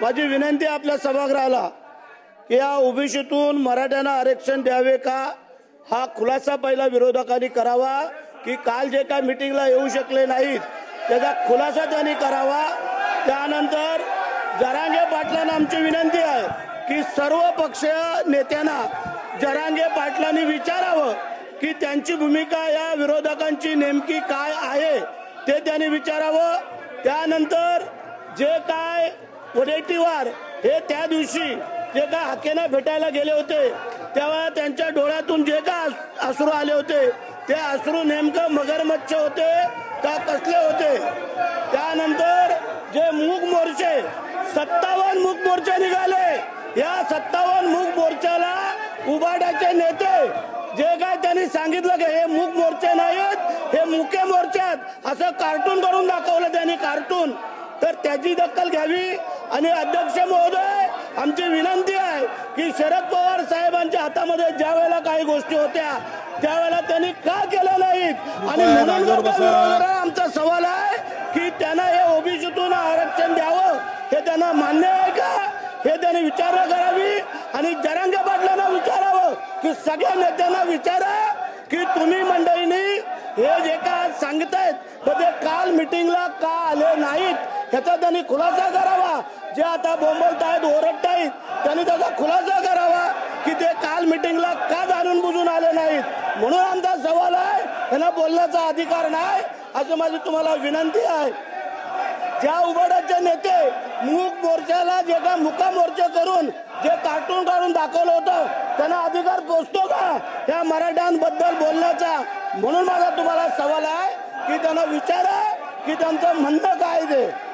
माझी विनंती आपल्या सभागृहाला की या ओबीसीतून मराठ्यांना आरक्षण द्यावे का? हा खुलासा पहिला विरोधकांनी करावा की काल जे काय मिटिंगला येऊ शकले नाहीत त्याचा खुलासा त्यांनी करावा. त्यानंतर जरांगे पाटलांना आमची विनंती आहे की सर्व पक्षीय नेत्यांना जरांगे पाटलांनी विचारावं की त्यांची भूमिका या विरोधकांची नेमकी काय आहे ते त्यांनी विचारावं. त्यानंतर जे काय वडेट्टीवार हे त्या दिवशी जे काय हाकेना भेटायला गेले होते तेव्हा त्यांच्या डोळ्यातून जे का अश्रू आले होते ते अश्रू नेमकं मगरमच्छ होते का कसले होते? त्यानंतर जे मूग मोर्चे सत्तावन्न मूग मोर्चे निघाले. या सत्तावन्न मूग मोर्चाला उबाड्याचे नेते जे काय त्यांनी सांगितलं की हे मूग मोर्चे नाहीत हे मुके मोर्चे आहेत असं कार्टून करून दाखवलं त्यांनी कार्टून. तर त्याची दखल घ्यावी आणि अध्यक्ष महोदय आमची विनंती आहे की शरद पवार साहेबांच्या हातामध्ये ज्या वेळेला काही गोष्टी होत्या त्यावेळेला त्यांनी का केल्या नाहीत? आणि म्हणून. आमचा सवाल आहे की त्यांना हे ओबीसीतून आरक्षण द्यावं हे त्यांना मान्य आहे का? हे त्यांनी विचारणा करावी आणि जरांगे पाटलांना विचारावं की सगळ्या नेत्यांना विचारा की तुम्ही मंडळींनी हे जे काय आज सांगतायत तर ते काल मिटिंगला का आले नाहीत ह्याचा त्यांनी खुलासा करावा. जे आता बोंबलतायत ओरडतायत त्यांनी त्याचा खुलासा करावा की ते काल मिटिंगला का जाणून बुजून आले नाहीत. म्हणून आमचा सवाल आहे त्यांना बोलण्याचा अधिकार नाही असं माझी तुम्हाला विनंती आहे. ज्या उबाडाचे नेते मूक मोर्चाला जे का मुका मोर्चा करून जे कार्टून काढून दाखवलं होतं त्यांना अधिकार पोचतो का? या मराठ्यांबद्दल बोलण्याचा म्हणून माझा तुम्हाला सवाल आहे. की त्यांना विचारा की त्यांचं म्हणणं काय ते